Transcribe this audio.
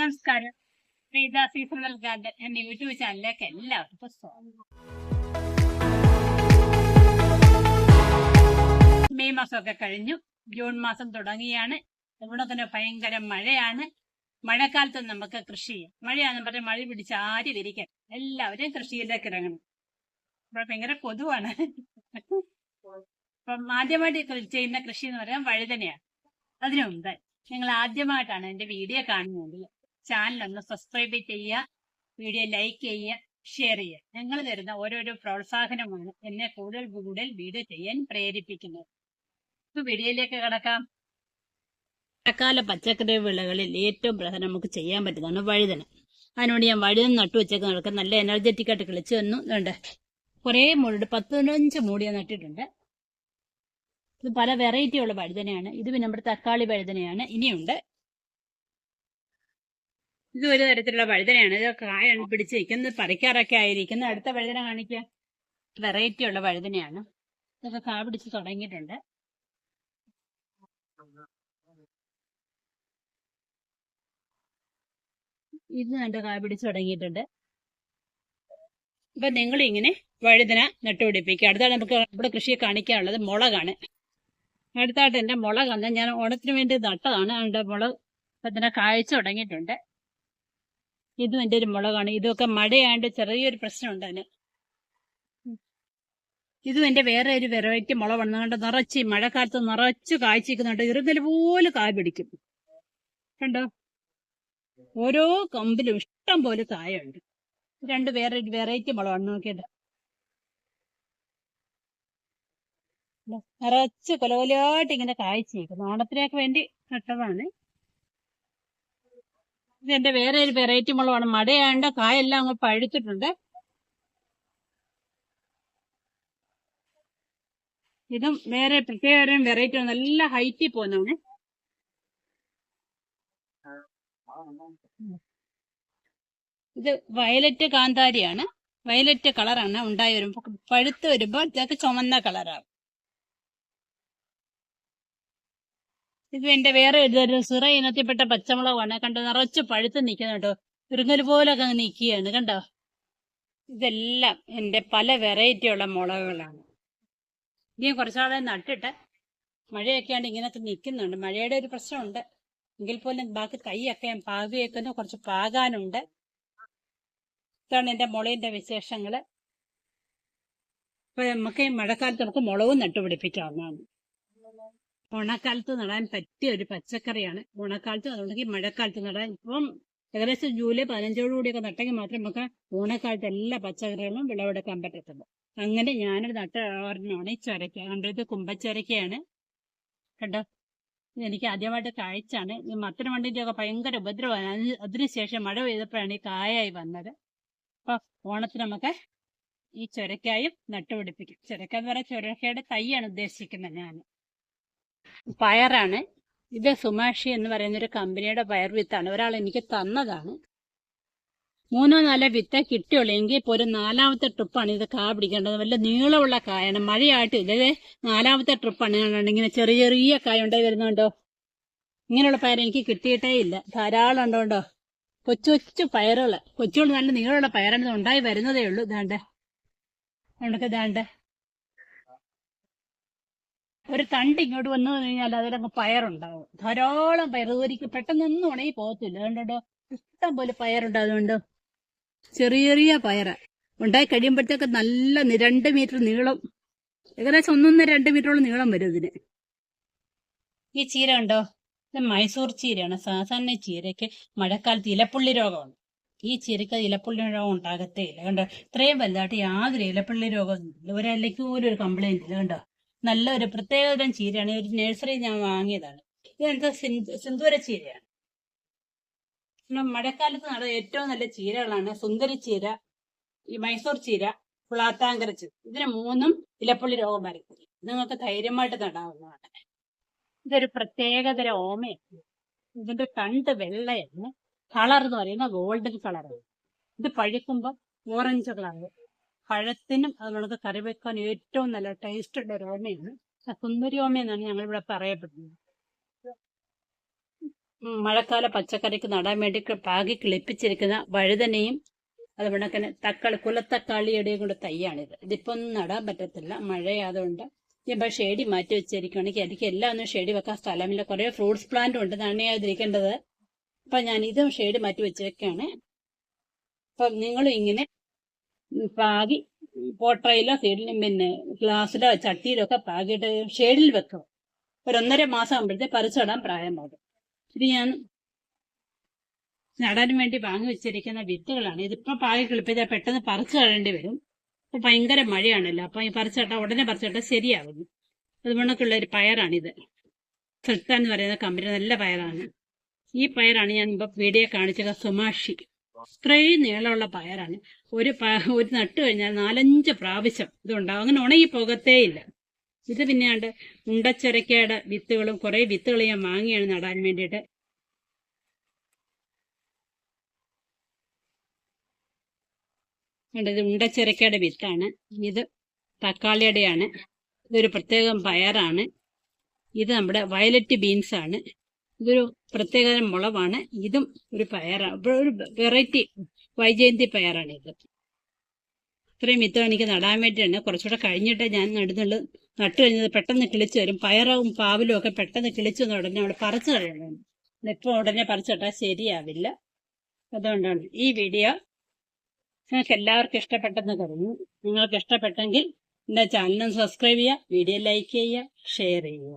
നമസ്കാരം. Preetha seasonal garden എന്ന YouTube ചാനലിലേക്ക് എല്ലാവർക്കും സ്വാഗതം. മെയ് മാസമൊക്കെ കഴിഞ്ഞു. ജൂൺ മാസം തുടങ്ങിയാണ്. ഇവിടെ തന്നെ ഭയങ്കര മഴയാണ്. മഴക്കാലത്ത് നമുക്ക് കൃഷി ചെയ്യാം. മഴയാണെന്ന് പറഞ്ഞാൽ മഴ പിടിച്ച് ആരും വിരിക്കാൻ എല്ലാവരും കൃഷിയിലേക്ക് ഇറങ്ങണം. ഇവിടെ ഭയങ്കര കൊതുവാണ്. അപ്പം ആദ്യമായിട്ട് ചെയ്യുന്ന കൃഷി എന്ന് പറയാൻ വഴുതനയാണ്. അതിനു മുമ്പ് നിങ്ങൾ ആദ്യമായിട്ടാണ് എന്റെ വീഡിയോ കാണുന്നതെങ്കിൽ ചാനൽ ഒന്ന് സബ്സ്ക്രൈബ് ചെയ്യുക വീഡിയോ ലൈക്ക് ചെയ്യുക ഷെയർ ചെയ്യുക. ഞങ്ങൾ തരുന്ന ഓരോരോ പ്രോത്സാഹനമാണ് എന്നെ കൂടുതൽ കൂടുതൽ വീഡിയോ ചെയ്യാൻ പ്രേരിപ്പിക്കുന്നത്. ഇപ്പൊ വീഡിയോയിലേക്ക് കിടക്കാം. മഴക്കാല പച്ചക്കറി വിളകളിൽ ഏറ്റവും പ്രധാനം നമുക്ക് ചെയ്യാൻ പറ്റുന്നതാണ് വഴുതന. അതിനോട് ഞാൻ വഴുതന നട്ടു വെച്ചൊക്കെ നടക്കാൻ നല്ല എനർജറ്റിക് ആയിട്ട് കിളിച്ച് വന്നു. ഉണ്ട് കുറേ മൂടി പത്ത് പതിനഞ്ച് മൂടി ഞാൻ നട്ടിട്ടുണ്ട്. ഇത് പല വെറൈറ്റിയുള്ള വഴുതനയാണ്. ഇത് പിന്നെ നമ്മുടെ തക്കാളി വഴുതനയാണ്. ഇനിയുണ്ട്. ഇത് ഒരു തരത്തിലുള്ള വഴുതനയാണ്. ഇത് കായാണ് പിടിച്ച് നിൽക്കുന്നത് പറിക്കാറൊക്കെ ആയിരിക്കുന്നത് അടുത്ത വഴുതന കാണിക്കുക വെറൈറ്റി ഉള്ള വഴുതനയാണ്. ഇതൊക്കെ കാ പിടിച്ച് തുടങ്ങിയിട്ടുണ്ട്. ഇത് കണ്ട് കാ പിടിച്ച് തുടങ്ങിയിട്ടുണ്ട്. അപ്പൊ നിങ്ങൾ ഇങ്ങനെ വഴുതന നട്ടുപിടിപ്പിക്കുക അടുത്താണ് നമുക്ക് ഇവിടെ കൃഷിയെ കാണിക്കാനുള്ളത് മുളകാണ്. അടുത്തായിട്ട് എന്റെ മുളക് ഞാൻ ഓണത്തിന് വേണ്ടി നട്ടതാണ്. അതിന്റെ മുളക് ഇപ്പൊ തന്നെ കാഴ്ച തുടങ്ങിയിട്ടുണ്ട്. ഇതും എന്റെ ഒരു മുളകാണ്. ഇതൊക്കെ മഴയാണ്ട് ചെറിയൊരു പ്രശ്നമുണ്ട് അതിന്. ഇതും എന്റെ വേറെ ഒരു വെറൈറ്റി മുള വന്നുകൊണ്ട് നിറച്ച് മഴക്കാലത്ത് നിറച്ച് കായ്ച്ചിരിക്കുന്നുണ്ട്. ഇറുകൽ പോലെ കായ പിടിക്കും. കണ്ടോ? ഓരോ കമ്പിലും ഇഷ്ടം പോലെ കായുണ്ട്. രണ്ട് വേറെ ഒരു വെറൈറ്റി മുളകാണ് നോക്കിയത് നിറച്ച് കൊലകൊലയായിട്ട് ഇങ്ങനെ കായ്ച്ചിരിക്കുന്നു. ഓണത്തിനൊക്കെ വേണ്ടി നട്ടതാണ്. ഇത് എന്റെ വേറെ ഒരു വെറൈറ്റി മുളകാണ് മഴയാണ്ട് കായെല്ലാം അങ്ങ് പഴുത്തിട്ടുണ്ട്. ഇതും വേറെ പ്രത്യേക ഒരു വെറൈറ്റി നല്ല ഹൈറ്റിൽ പോകുന്നതാണ്. ഇത് വയലറ്റ് കാന്താരിയാണ്. വയലറ്റ് കളറാണ് ഉണ്ടായി വരുമ്പോ. പഴുത്ത് വരുമ്പോൾ ഇതൊക്കെ ചുമന്ന കളറാണ് ഇത് എന്റെ വേറെ ഇതൊരു സിറ ഇനത്തിൽപ്പെട്ട പച്ചമുളകാണ്. കണ്ടോ നിറച്ച് പഴുത്ത് നിൽക്കുന്നു കേട്ടോ. ഇറുങ്ങൽ പോലൊക്കെ അങ്ങ് നിൽക്കുകയാണ് കണ്ടോ? ഇതെല്ലാം എന്റെ പല വെറൈറ്റി ഉള്ള മുളകുകളാണ്. ഇനിയും കുറച്ചാളെ നട്ടിട്ട് മഴയൊക്കെ ആണ് ഇങ്ങനെയൊക്കെ നിൽക്കുന്നുണ്ട്. മഴയുടെ ഒരു പ്രശ്നമുണ്ട്. എങ്കിൽ പോലും ബാക്കി തൈയൊക്കെ ഞാൻ പാകി കുറച്ച് പാകാനുണ്ട്. ഇതാണ് എന്റെ മുളകിന്റെ വിശേഷങ്ങൾ ഇപ്പം നമുക്ക് ഈ മഴക്കാലത്ത് നമുക്ക് മുളകും നട്ടുപിടിപ്പിക്കാവുന്നതാണ്. ഓണക്കാലത്ത് നടാൻ പറ്റിയ ഒരു പച്ചക്കറിയാണ്. ഓണക്കാലത്ത് അതുകൊണ്ടെങ്കിൽ മഴക്കാലത്ത് നടാൻ ഇപ്പം ഏകദേശം ജൂലൈ പതിനഞ്ചോടുകൂടിയൊക്കെ നട്ടെങ്കിൽ മാത്രം നമുക്ക് ഓണക്കാലത്ത് എല്ലാ പച്ചക്കറികളും വിളവെടുക്കാൻ പറ്റത്തുള്ളൂ. അങ്ങനെ ഞാനൊരു നട്ട ഒരെണ്ണമാണ് ഈ ചൊരയ്ക്ക കണ്ടോ? ഇത് കുമ്പച്ചൊരക്കയാണ് കണ്ടോ എനിക്ക് ആദ്യമായിട്ട് കായ്ച്ചാണ് ഈ മത്തന വണ്ടിന്റെയൊക്കെ ഭയങ്കര ഉപദ്രവമാണ്. അതിന് അതിനുശേഷം മഴ പെയ്തപ്പോഴാണ് ഈ കായായി വന്നത്. അപ്പോൾ ഓണത്തിന് നമുക്ക് ഈ ചൊരക്കായും നട്ടുപിടിപ്പിക്കും. ചൊരക്ക എന്ന് പറയുന്ന ചൊരക്കയുടെ തൈയാണ് ഉദ്ദേശിക്കുന്നത് ഞാൻ. പയറാണ്. ഇത് സുമാഷി എന്ന് പറയുന്ന ഒരു കമ്പനിയുടെ പയർ വിത്താണ്. ഒരാൾ എനിക്ക് തന്നതാണ്. മൂന്നോ നാലോ വിത്ത് കിട്ടിയുള്ളൂ. എങ്കിൽ ഇപ്പോൾ ഒരു നാലാമത്തെ ട്രിപ്പാണ് ഇത് കാ പിടിക്കേണ്ടത്. വല്ല നീളമുള്ള കായാണ്. മഴയായിട്ട് ഇതേ നാലാമത്തെ ട്രിപ്പാണ് ഇങ്ങനെ ചെറിയ ചെറിയ കായ ഉണ്ടായി വരുന്നുണ്ടോ? ഇങ്ങനെയുള്ള പയർ എനിക്ക് കിട്ടിയിട്ടേ ഇല്ല. ധാരാളം ഉണ്ടോണ്ടോ കൊച്ചു കൊച്ചു പയറുകൾ. കൊച്ചുകൊണ്ട് നല്ല നീളമുള്ള പയറാണ് ഉണ്ടായി വരുന്നതേ ഉള്ളൂ. ഇതാണ്ട്. ഉണ്ടൊക്കെ ഇതാണ്ട്. ഒരു തണ്ട് ഇങ്ങോട്ട് വന്നു കഴിഞ്ഞാൽ അതിലങ്ങ് പയറുണ്ടാവും. ധാരാളം പയർ. ഒരിക്കൽ പെട്ടെന്നൊന്നും ഉണങ്ങി പോകത്തില്ല. അതുകൊണ്ടോ? ഇഷ്ടം പോലെ പയറുണ്ട് അതുകൊണ്ട്. ചെറിയ ചെറിയ പയർ. ഉണ്ടായി കഴിയുമ്പോഴത്തേക്ക് നല്ല രണ്ട് മീറ്റർ നീളം. ഏകദേശം ഒന്നൊന്ന് രണ്ട് മീറ്ററോളം നീളം വരും ഇതിന്. ഈ ചീര ഉണ്ടോ ഇത് മൈസൂർ ചീരയാണ്. സാധാരണ ചീരയ്ക്ക് മഴക്കാലത്ത് ഇലപ്പുള്ളി രോഗമാണ് ഈ ചീരയ്ക്ക് ഇലപ്പുള്ളി രോഗം ഉണ്ടാകത്തേ ഇല്ല. കണ്ടോ? ഇത്രയും വലുതായിട്ട് യാതൊരു ഇലപ്പുള്ളി രോഗം ഒരല്ലെങ്കിൽ പോലും ഒരു കംപ്ലൈന്റ് ഇല്ല. കണ്ടോ? നല്ലൊരു പ്രത്യേകതരം ചീരയാണ്. ഒരു നഴ്സറി ഞാൻ വാങ്ങിയതാണ്. ഇതെന്താ സിന്ദൂ- സിന്ദൂര ചീരയാണ്. മഴക്കാലത്ത് നട ഏറ്റവും നല്ല ചീരകളാണ്. സുന്ദരി ചീര ഈ മൈസൂർ ചീര പുളാത്താങ്കര ചീര. ഇതിന് മൂന്നും ഇലപ്പുള്ളി രോഗം വരത്തില്ല ഇത് നിങ്ങൾക്ക് ധൈര്യമായിട്ട് നടാവുന്നതാണ്. ഇതൊരു പ്രത്യേകതര ഓമയാണ്. ഇതിന്റെ തണ്ട് വെള്ളയാണ്. കളർ എന്ന് പറയുന്ന ഗോൾഡൻ കളറാണ് ഇത് പഴുക്കുമ്പോൾ ഓറഞ്ച് കളർ പഴത്തിനും നമുക്ക് കറി വെക്കാൻ ഏറ്റവും നല്ല ടേസ്റ്റ് ഉള്ള ഒരു ഓമയാണ്. സുന്ദരി ഓമ എന്നാണ് ഞങ്ങൾ ഇവിടെ പറയപ്പെടുന്നത് മഴക്കാല പച്ചക്കറിക്ക് നടാൻ വേണ്ടി പാകി കിളിപ്പിച്ചിരിക്കുന്ന വഴുതനയും അതുപോലെ തന്നെ തക്കാളി കുലത്തക്കാളിയുടെയും കൂടെ തൈയാണിത്. ഇതിപ്പോ ഒന്നും നടാൻ പറ്റത്തില്ല. മഴയായതുകൊണ്ട് ഇപ്പൊ ഷേഡി മാറ്റി വെച്ചിരിക്കുകയാണെങ്കിൽ എനിക്ക് എല്ലാം ഒന്നും ഷെയ്ഡി വെക്കാൻ സ്ഥലമില്ല. കുറെ ഫ്രൂട്ട്സ് പ്ലാന്റ് ഉണ്ട്. നനയാതിരിക്കേണ്ടത്. അപ്പൊ ഞാൻ ഇതും ഷെയ്ഡ് മാറ്റി വെച്ചേക്കാണ് അപ്പൊ നിങ്ങളും ഇങ്ങനെ പാകി പോട്ടറയിലോ സൈഡിലും പിന്നെ ഗ്ലാസ്സിലോ ചട്ടിയിലോ ഒക്കെ പാകിയിട്ട് ഷെയ്ഡിൽ വെക്കും. ഒരു ഒന്നര മാസം ആകുമ്പോഴത്തെ പറിച്ചിടാൻ പ്രായം പോകും. ഇത് ഞാൻ നടാൻ വേണ്ടി വാങ്ങി വെച്ചിരിക്കുന്ന വിത്തുകളാണ്. ഇതിപ്പോ പാകി കിളിപ്പിച്ചാൽ പെട്ടെന്ന് പറിച്ചു കളയേണ്ടി വരും. ഇപ്പൊ ഭയങ്കര മഴയാണല്ലോ. അപ്പൊ ഈ പറിച്ചിട്ട ഉടനെ പറിച്ചിട്ട ശരിയാകുന്നു അതുകൊണ്ടൊക്കെയുള്ള ഒരു പയറാണിത്. സുൽത്താൻ എന്ന് പറയുന്ന കമ്പനി നല്ല പയറാണ്. ഈ പയറാണ് ഞാൻ ഇപ്പൊ വീഡിയോ കാണിച്ചത് സുമാഷി. ഇത്രയും നീളമുള്ള പയറാണ്. ഒരു ഒരു നട്ട് കഴിഞ്ഞാൽ നാലഞ്ച് പ്രാവശ്യം ഇതുണ്ടാവും. അങ്ങനെ ഉണങ്ങി പോകത്തേ ഇല്ല. ഇത് പിന്നെയാണ്ട് ഉണ്ടച്ചരക്കയുടെ വിത്തുകളും കുറെ വിത്തുകൾ ഞാൻ വാങ്ങിയാണ് നടാൻ വേണ്ടിയിട്ട്. ഇത് ഉണ്ടച്ചിരക്കയുടെ വിത്താണ്. ഇത് തക്കാളിയുടെയാണ്. ഇതൊരു പ്രത്യേകം പയറാണ്. ഇത് നമ്മുടെ വയലറ്റ് ബീൻസ് ആണ് ഇതൊരു പ്രത്യേകതരം മുളവാണ്. ഇതും ഒരു പയറാണ് ഒരു വെറൈറ്റി വൈജയന്തി പയറാണ് ഇത്. ഇത്രയും വിത്തം എനിക്ക് നടാൻ വേണ്ടിയാണ്. കുറച്ചുകൂടെ കഴിഞ്ഞിട്ട് ഞാൻ നടുന്നുള്ളു. നട്ടു കഴിഞ്ഞത് പെട്ടെന്ന് കിളിച്ചു വരും. പയറും പാവലും ഒക്കെ പെട്ടെന്ന് കിളിച്ചു വന്ന ഉടനെ അവിടെ പറിച്ചു കഴിയണം ഇപ്പോൾ ഉടനെ പറിച്ചിട്ടാൽ ശരിയാവില്ല. അതുകൊണ്ടാണ് ഈ വീഡിയോ നിങ്ങൾക്ക് എല്ലാവർക്കും ഇഷ്ടപ്പെട്ടെന്ന് കരുതുന്നു. നിങ്ങൾക്ക് ഇഷ്ടപ്പെട്ടെങ്കിൽ എന്റെ ചാനൽ സബ്സ്ക്രൈബ് ചെയ്യുക വീഡിയോ ലൈക്ക് ചെയ്യുക ഷെയർ ചെയ്യുക.